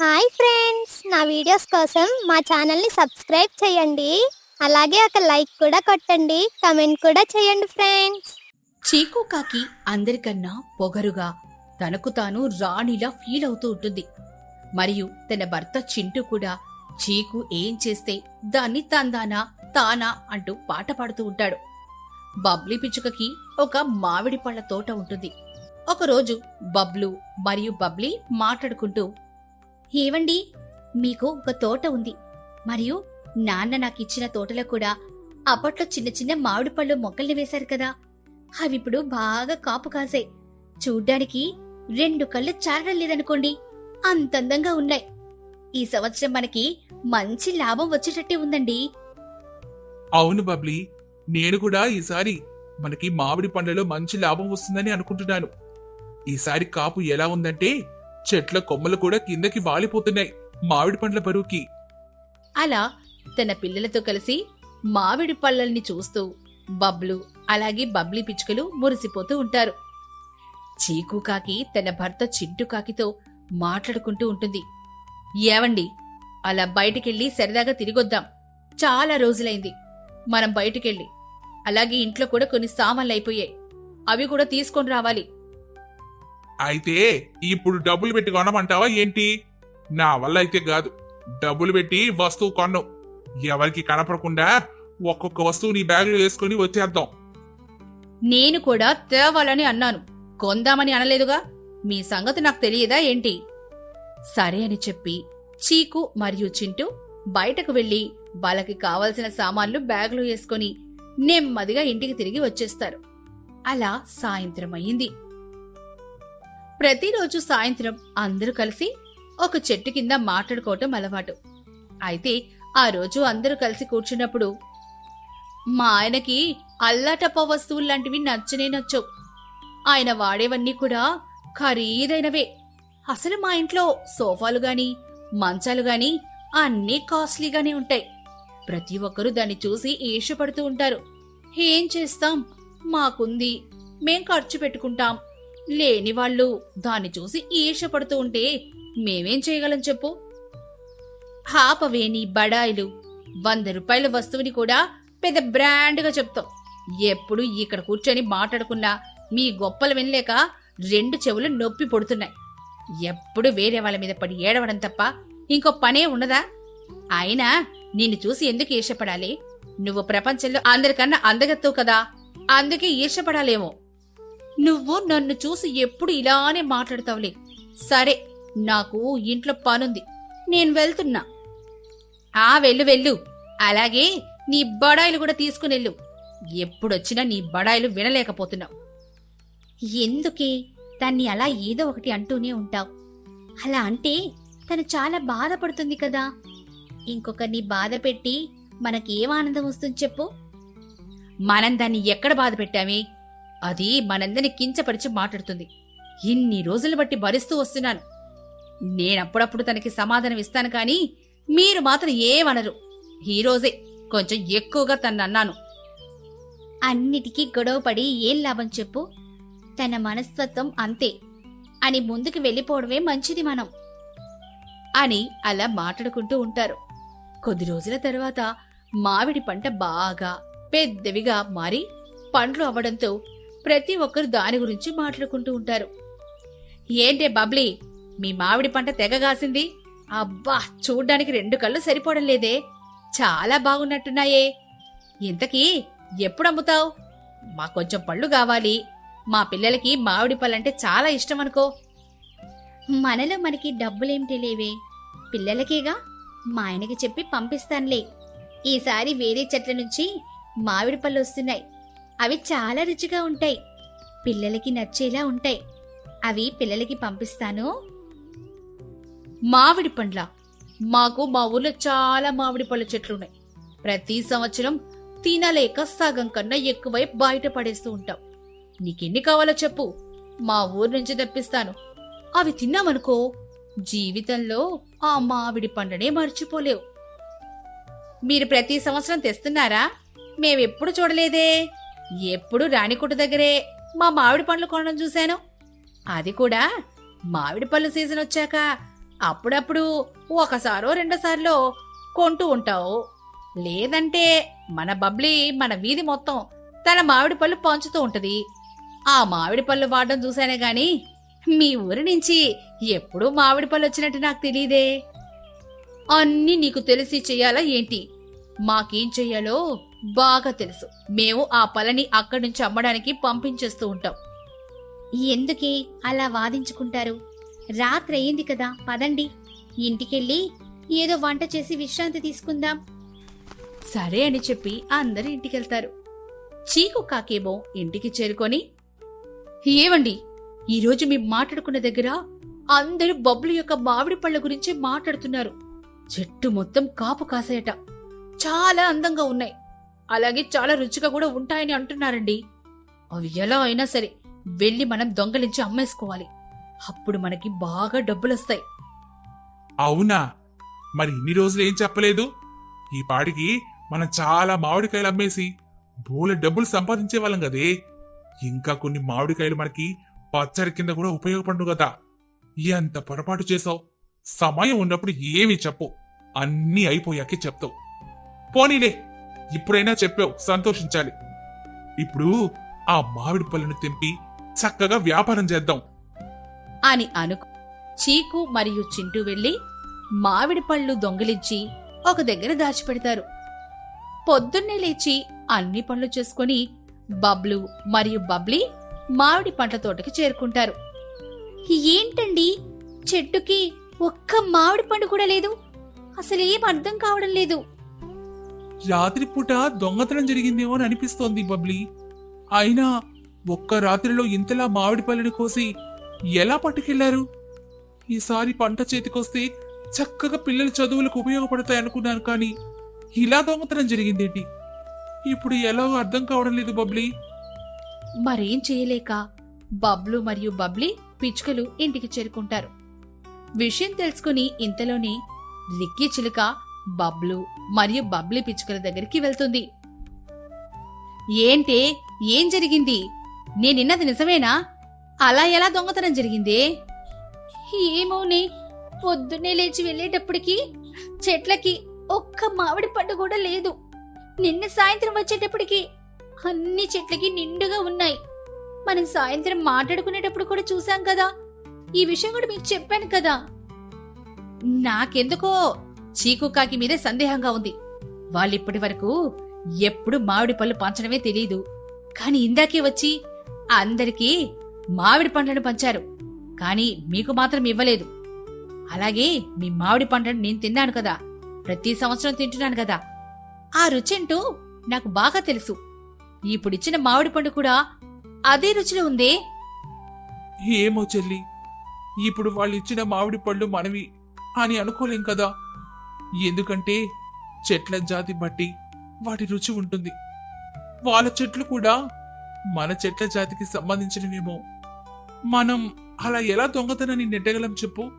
Hi friends నా videos కోసం మా ఛానల్ని సబ్స్క్రైబ్ చేయండి. అలాగే ఒక లైక్ కూడా కొట్టండి. కమెంట్ కూడా చేయండి ఫ్రెండ్స్ చీకు కాకి అందరికన్నా పొగరుగా తనకు తాను రాణిలా ఫీల్ అవుతూ ఉంటుంది. మరియు తన భర్త చింటూ కూడా చీకు ఏం చేస్తే దాన్ని తందానా తానా అంటూ పాట పాడుతూ ఉంటాడు. బబ్లీ పిచ్చుకకి ఒక మామిడి పళ్ళ తోట ఉంటుంది. ఒకరోజు బబ్లు మరియు బబ్లీ మాట్లాడుకుంటూ ఏవండి? మీకు ఒక తోట ఉంది. మరియు నాన్న నాకు ఇచ్చిన తోటలో కూడా అప్పట్లో చిన్న చిన్న మామిడి పళ్ళు మొక్కల్ని వేశారు కదా. అవిప్పుడు బాగా కాపు కాసాయి. చూడ్డానికి రెండు కళ్ళు చారడం లేదనుకోండి అంత అందంగా ఉన్నాయి. ఈ సంవత్సరం మనకి మంచి లాభం వచ్చేటట్టే ఉందండి. అవును బబ్లీ నేను కూడా ఈసారి మనకి మామిడి పండ్లలో మంచి లాభం వస్తుందని అనుకుంటున్నాను. ఈసారి కాపు ఎలా ఉందంటే చెట్ల కొమ్మలు కూడా కిందకి వాలిపోతున్నాయి. మామిడి పండ్ల బరువుకి. అలా తన పిల్లలతో కలిసి మామిడి పళ్ళల్ని చూస్తూ బబ్లు అలాగే బబ్లీ పిచ్చుకలు మురిసిపోతూ ఉంటారు. చీకు కాకి తన భర్త చింటు కాకితో మాట్లాడుకుంటూ ఉంటుంది. ఏవండి అలా బయటికెళ్ళి సరదాగా తిరిగొద్దాం. చాలా రోజులైంది. మనం బయటికెళ్ళి అలాగే ఇంట్లో కూడా కొన్ని సామాన్లు అయిపోయాయి అవి కూడా తీసుకొని రావాలి. అయితే ఇప్పుడు డబ్బులు పెట్టి కొనమంటావా ఏంటి? నా వల్ల అయితే కాదు. డబ్బులు పెట్టి వస్తువు కొన్నాం. ఎవరికి కనపడకుండా ఒక్కొక్క వస్తువు నీ బ్యాగులో వేసుకుని వచ్చేద్దాం. నేను కూడా తేవాలని అన్నాను. కొందామని అనలేదుగా? మీ సంగతి నాకు తెలియదా ఏంటి? సరే అని చెప్పి చీకు మరియు చింటూ బయటకు వెళ్ళి వాళ్ళకి కావలసిన సామాన్లు బ్యాగులో వేసుకొని నెమ్మదిగా ఇంటికి తిరిగి వచ్చేస్తారు. అలా సాయంత్రం అయింది ప్రతిరోజు సాయంత్రం అందరూ కలిసి ఒక చెట్టు కింద మాట్లాడుకోవటం అలవాటు. అయితే ఆ రోజు అందరూ కలిసి కూర్చున్నప్పుడు మా ఆయనకి అల్లాటప్ప వస్తువులు లాంటివి నచ్చనే నచ్చవు. ఆయన వాడేవన్నీ కూడా ఖరీదైనవే. అసలు మా ఇంట్లో సోఫాలు గాని మంచాలు గాని అన్నీ కాస్ట్లీగానే ఉంటాయి. ప్రతి ఒక్కరూ దాన్ని చూసి ఈర్షపడుతూ ఉంటారు. ఏం చేస్తాం? మాకుంది మేం ఖర్చు పెట్టుకుంటాం. లేని వాళ్ళు. దాన్ని చూసి ఈర్షపడుతూ ఉంటే మేమేం చేయగలం చెప్పు? హాపవేని బడాయిలు. వంద రూపాయల వస్తువుని కూడా పెద్ద బ్రాండ్గా చెప్తాం. ఎప్పుడు ఇక్కడ కూర్చొని మాట్లాడుకున్నా మీ గొప్పలు వినలేక రెండు చెవులు నొప్పి పొడుతున్నాయి. ఎప్పుడు వేరే వాళ్ళ మీద పడి ఏడవడం తప్ప ఇంకో పనే ఉండదా అయినా నిన్ను చూసి ఎందుకు ఈర్షపడాలి నువ్వు ప్రపంచంలో అందరికన్నా అందగత్తవు కదా. అందుకే ఈర్షపడాలేమో నువ్వు నన్ను చూసి ఎప్పుడు ఇలానే మాట్లాడతావులే. సరే నాకు ఇంట్లో పనుంది. నేను వెళ్తున్నా. ఆ వెళ్ళు వెళ్ళు. అలాగే నీ బడాయిలు కూడా తీసుకునెళ్ళు ఎప్పుడొచ్చినా నీ బడాయిలు వినలేకపోతున్నావు. ఎందుకే? దాన్ని అలా ఏదో ఒకటి అంటూనే ఉంటావు. అలా అంటే తను చాలా బాధపడుతుంది కదా. ఇంకొకరిని బాధ పెట్టి మనకేం ఆనందం వస్తుంది చెప్పు. మనం దాన్ని ఎక్కడ బాధ పెట్టామే? అది మనందరిని కించపరిచి మాట్లాడుతుంది. ఇన్ని రోజులు బట్టి భరిస్తూ వస్తున్నాను. నేనప్పుడప్పుడు తనకి సమాధానం ఇస్తాను కానీ మీరు మాత్రం ఏమనరు. ఈ రోజే కొంచెం ఎక్కువగా తను అన్నాను అన్నిటికీ గొడవపడి ఏం లాభం చెప్పు. తన మనస్తత్వం అంతే. అని ముందుకు వెళ్ళిపోవడమే మంచిది మనం. అని అలా మాట్లాడుకుంటూ ఉంటారు. కొద్ది రోజుల తర్వాత మామిడి పంట బాగా పెద్దవిగా మారి పండ్లు అవ్వడంతో ప్రతి ఒక్కరు దాని గురించి మాట్లాడుకుంటూ ఉంటారు. ఏంటే బబ్లీ మీ మామిడి పంట తెగగాసింది అబ్బా చూడ్డానికి రెండు కళ్ళు సరిపోవడం లేదే. చాలా బాగున్నట్టున్నాయే. ఇంతకీ ఎప్పుడు అమ్ముతావు? మా కొంచెం పళ్ళు కావాలి. మా పిల్లలకి మామిడి పళ్ళంటే చాలా ఇష్టం అనుకో. మనలో మనకి డబ్బులేమిటి లేవే పిల్లలకేగా? మా ఆయనకి చెప్పి పంపిస్తానులే. ఈసారి వేరే చెట్ల నుంచి మామిడి పళ్ళు వస్తున్నాయి. అవి చాలా రుచిగా ఉంటాయి. పిల్లలకి నచ్చేలా ఉంటాయి. అవి పిల్లలకి పంపిస్తాను. మామిడి పండ్ల. మాకు మా ఊర్లో చాలా మామిడి పళ్ళ చెట్లున్నాయి ప్రతి సంవత్సరం తినలేక సగం కన్నా ఎక్కువై బయట పడేస్తూ ఉంటాం. నీకెన్ని కావాలో చెప్పు. మా ఊరు నుంచి తెప్పిస్తాను. అవి తిన్నామనుకో జీవితంలో ఆ మామిడి పండునే మర్చిపోలేవు. మీరు ప్రతి సంవత్సరం తెస్తున్నారా? మేమెప్పుడు చూడలేదే. ఎప్పుడు రాణికుట దగ్గరే మా మామిడి పండ్లు కొనడం చూశాను. అది కూడా మామిడి పళ్ళు సీజన్ వచ్చాక అప్పుడప్పుడు ఒకసారో రెండోసార్లో కొంటూ ఉంటావు. లేదంటే మన బబ్లీ మన వీధి మొత్తం తన మామిడి పళ్ళు పంచుతూ ఉంటుంది. ఆ మామిడి పళ్ళు వాడడం చూశానే గాని మీ ఊరి నుంచి ఎప్పుడూ మామిడి పళ్ళు వచ్చినట్టు నాకు తెలియదే. అన్నీ నీకు తెలిసి చెయ్యాలా ఏంటి? మాకేం చెయ్యాలో బాగా తెలుసు. మేము ఆ పళ్ళని అక్కడి నుంచి అమ్మడానికి పంపించేస్తూ ఉంటాం. ఎందుకే అలా వాదించుకుంటారు? రాత్రి అయింది కదా పదండి. ఇంటికెళ్ళి ఏదో వంట చేసి విశ్రాంతి తీసుకుందాం. సరే అని చెప్పి అందరూ ఇంటికెళ్తారు. చీకు కాకేమో ఇంటికి చేరుకొని ఏవండి ఈరోజు మేము మాట్లాడుకున్న దగ్గర అందరూ బబ్బులు యొక్క మామిడి పళ్ళ గురించి మాట్లాడుతున్నారు. చెట్టు మొత్తం కాపు కాసాయట చాలా అందంగా ఉన్నాయి. అలాగే చాలా రుచిగా కూడా ఉంటాయని అంటున్నారండి. అవి ఎలా అయినా సరే వెళ్ళి మనం దొంగలించి అమ్మేసుకోవాలి. అప్పుడు మనకి బాగా డబ్బులొస్తాయి. అవునా? మరి ఇన్ని రోజులు ఏం చెప్పలేదు? ఈ పాడికి మనం చాలా మామిడికాయలు అమ్మేసి బోల డబ్బులు సంపాదించే వాళ్ళం కదే. ఇంకా కొన్ని మామిడికాయలు మనకి పచ్చడి కింద కూడా ఉపయోగపడు కదా. ఎంత పొరపాటు చేసావు సమయం ఉన్నప్పుడు ఏమి చెప్పు అన్నీ అయిపోయాకే చెప్తావు. పోనీలే. ఇప్పుడైనా చెప్పావు సంతోషించాలి. ఇప్పుడు ఆ మామిడి పళ్ళను తెంపి చక్కగా వ్యాపారం చేద్దాం. అని అనుకు చీకు మరియు చింటూ వెళ్ళి మామిడి పళ్ళు దొంగిలించి ఒక దగ్గర దాచిపెడతారు. పొద్దున్నే లేచి అన్ని పనులు చేసుకుని బబ్లు మరియు బబ్లీ మామిడి పండ్ల తోటకి చేరుకుంటారు. ఏంటండి? చెట్టుకి ఒక్క మామిడి పండు కూడా లేదు. అసలేం అర్థం కావడం లేదు. రాత్రిపూట దొంగతనం జరిగిందేమో అని అనిపిస్తోంది బబ్లీ. అయినా ఒక్క రాత్రిలో ఇంతలా మామిడి పళ్ళని కోసి ఎలా పట్టుకెళ్ళారు? ఈసారి పంట చేతికొస్తే చక్కగా పిల్లల చదువులకు ఉపయోగపడతాయి అనుకున్నాను కానీ ఇలా దొంగతనం జరిగిందేంటి? ఇప్పుడు ఎలాగో అర్థం కావడం లేదు బబ్లీ. మరేం చేయలేక బబ్లు మరియు బబ్లీ పిచ్చుకలు ఇంటికి చేరుకుంటారు. విషయం తెలుసుకుని ఇంతలోనే రిక్కీ చిలుక బబ్లు మరియు బబ్లీ పిచ్చుకల దగ్గరికి వెళ్తుంది. ఏంటే? ఏం జరిగింది? నేనిన్నది నిజమేనా? అలా ఎలా దొంగతనం జరిగిందే? ఏమోనే పొద్దున్నే లేచి వెళ్ళేటప్పటికి చెట్లకి ఒక్క మామిడి పండు కూడా లేదు. నిన్న సాయంత్రం వచ్చేటప్పటికి అన్ని చెట్లకి నిండుగా ఉన్నాయి. మనం సాయంత్రం మాట్లాడుకునేటప్పుడు కూడా చూసాం కదా. ఈ విషయం కూడా మీకు చెప్పాను కదా. నాకెందుకో చీకుకాకి మీదే సందేహంగా ఉంది. వాళ్ళిప్పటి వరకు ఎప్పుడు మామిడి పళ్ళు పంచడమే తెలియదు కాని ఇందాకే వచ్చి అందరికీ మామిడి పండ్లను పంచారు. కానీ మీకు మాత్రం ఇవ్వలేదు. అలాగే మీ మామిడి పండ్లను నేను తిన్నాను కదా. ప్రతి సంవత్సరం తింటున్నాను కదా. ఆ రుచేంటో నాకు బాగా తెలుసు. ఇప్పుడిచ్చిన మామిడి పండు కూడా అదే రుచిలో ఉందే. ఏమో చెల్లి. ఇప్పుడు వాళ్ళు ఇచ్చిన మామిడి పళ్ళు మనవి అని అనుకోలేం కదా. ఎందుకంటే చెట్ల జాతి బట్టి వాటి రుచి ఉంటుంది. వాళ్ళ చెట్లు కూడా మన చెట్ల జాతికి సంబంధించినవేమో. మనం అలా ఎలా దొంగతనాన్ని నెట్టగలం చెప్పు?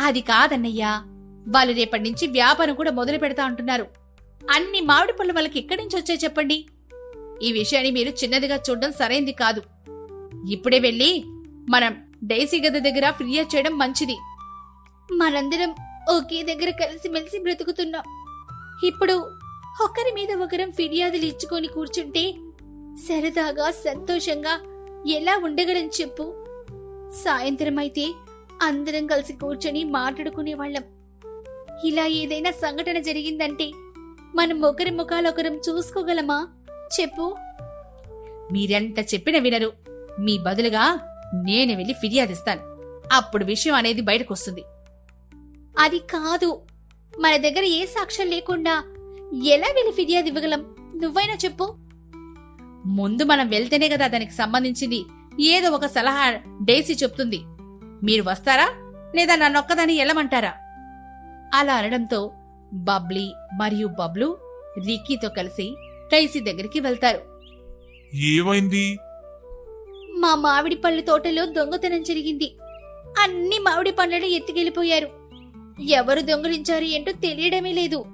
అది కాదన్నయ్యా. వాళ్ళు రేపటి నుంచి వ్యాపారం కూడా మొదలు పెడతా అంటున్నారు. అన్ని మామిడి పళ్ళు వాళ్ళకి ఎక్కడి నుంచి వచ్చాయి చెప్పండి? ఈ విషయాన్ని మీరు చిన్నదిగా చూడడం సరైంది కాదు. ఇప్పుడే వెళ్ళి మనం డైసీ గది దగ్గర ఫిర్యాదు చేయడం మంచిది. మనందరం ఒకే దగ్గర కలిసిమెలిసి బ్రతుకుతున్నాం. ఇప్పుడు ఒకరి మీద ఒకరం ఫిర్యాదులు ఇచ్చుకొని కూర్చుంటే సరదాగా సంతోషంగా ఎలా ఉండగలం చెప్పు. సాయంత్రం అయితే అందరం కలిసి కూర్చొని మాట్లాడుకునే వాళ్ళం. ఇలా ఏదైనా సంఘటన జరిగిందంటే మనం ఒకరి ముఖాలొకరం చూసుకోగలమా? చెప్పు. మీరెంత చెప్పిన వినరు. మీ బదులుగా నేను వెళ్ళి ఫిర్యాదిస్తాను అప్పుడు విషయం అనేది బయటకు వస్తుంది అది కాదు. మన దగ్గర ఏ సాక్ష్యం లేకుండా ఎలా వెళ్ళి ఫిర్యాదు ఇవ్వగలం? నువ్వైనా చెప్పు. ముందు మనం వెళ్తేనే కదా దానికి సంబంధించింది. ఏదో ఒక సలహా డేసీ చెప్తుంది. మీరు వస్తారా? లేదా నన్నొక్కదాన్ని వెళ్ళమంటారా? అలా అనడంతో బబ్లీ మరియు బబ్లు రిక్కీతో కలిసి డైసీ దగ్గరికి వెళ్తారు. ఏమైంది? మా మామిడి పళ్ళు తోటలో దొంగతనం జరిగింది. అన్ని మామిడి పండ్లను ఎత్తుకెళ్ళిపోయారు ఎవరు దొంగలించారు ఏంటో తెలియడమే లేదు.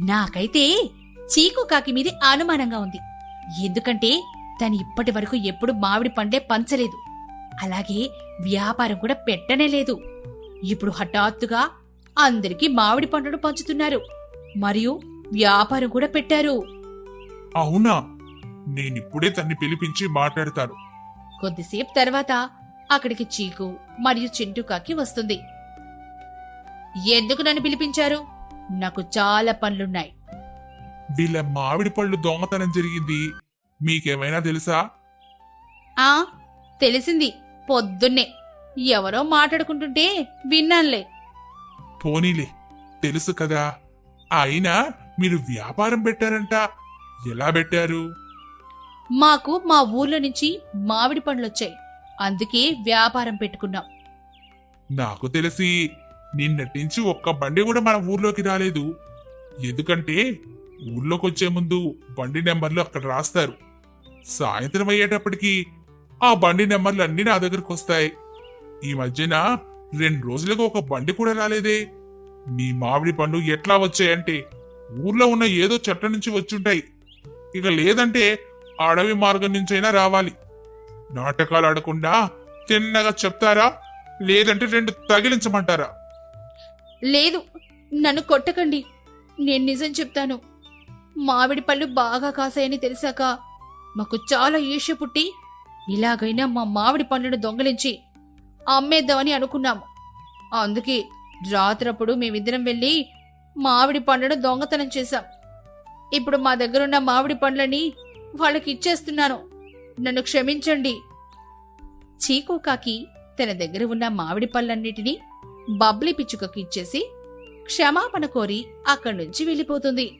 నాకైతే చీకు కాకి మీది అనుమానంగా ఉంది. ఎందుకంటే తను ఇప్పటి వరకు ఎప్పుడు మామిడి పండే పంచలేదు. అలాగే వ్యాపారం కూడా పెట్టనే లేదు. ఇప్పుడు హఠాత్తుగా అందరికీ మామిడి పండును పంచుతున్నారు. మరియు వ్యాపారం కూడా పెట్టారు. అవునా? నేనిప్పుడే తన్ని పిలిపించి మాట్లాడతాను. కొద్దిసేపు తర్వాత అక్కడికి చీకు మరియు చింటుకాకి వస్తుంది. ఎందుకు నన్ను పిలిపించారు? నాకు చాలా పనులున్నాయి. వీళ్ళ మామిడి పళ్ళు దొంగతనం జరిగింది. మీకేమైనా తెలుసా? ఆ తెలిసింది. పొద్దున్నే. ఎవరో మాట్లాడుకుంటుంటే విన్నానులే. పోనీలే తెలుసు కదా. అయినా మీరు వ్యాపారం పెట్టారంట. ఎలా పెట్టారు? మాకు మా ఊర్లో నుంచి మామిడి పండ్లొచ్చాయి. అందుకే వ్యాపారం పెట్టుకున్నాం. నాకు తెలిసి నిన్నటించి ఒక్క బండి కూడా మన ఊర్లోకి రాలేదు. ఎందుకంటే ఊర్లోకి వచ్చే ముందు బండి నెంబర్లు అక్కడ రాస్తారు. సాయంత్రం అయ్యేటప్పటికి ఆ బండి నెంబర్లు అన్ని నా దగ్గరకు వస్తాయి. ఈ మధ్యన రెండు రోజులకు ఒక బండి కూడా రాలేదే. మీ మామిడి పండు ఎట్లా వచ్చాయంటే ఊర్లో ఉన్న ఏదో చెట్ల నుంచి వచ్చుంటాయి. ఇక లేదంటే అడవి మార్గం నుంచైనా రావాలి. నాటకాలు ఆడకుండా తిన్నగా చెప్తారా? లేదంటే రెండు తగిలించమంటారా? లేదు నన్ను కొట్టకండి. నేను నిజం చెప్తాను. మామిడి పళ్ళు బాగా కాసాయని తెలిసాక మాకు చాలా ఈర్ష్య పుట్టి ఇలాగైనా మా మామిడి పండ్లను దొంగలించి అమ్మేద్దామని అనుకున్నాము. అందుకే రాత్రప్పుడు మేమిద్దరం వెళ్ళి మామిడి పండ్లను దొంగతనం చేశాం. ఇప్పుడు మా దగ్గరున్న మామిడి పండ్లని వాళ్ళకి ఇచ్చేస్తున్నాను నన్ను క్షమించండి. చీకు కాకి తన దగ్గర ఉన్న మామిడి పళ్ళన్నిటినీ బబ్లీ పిచ్చుకకి ఇచ్చేసి క్షమాపణ కోరి అక్కడి నుంచి వెళ్ళిపోతుంది.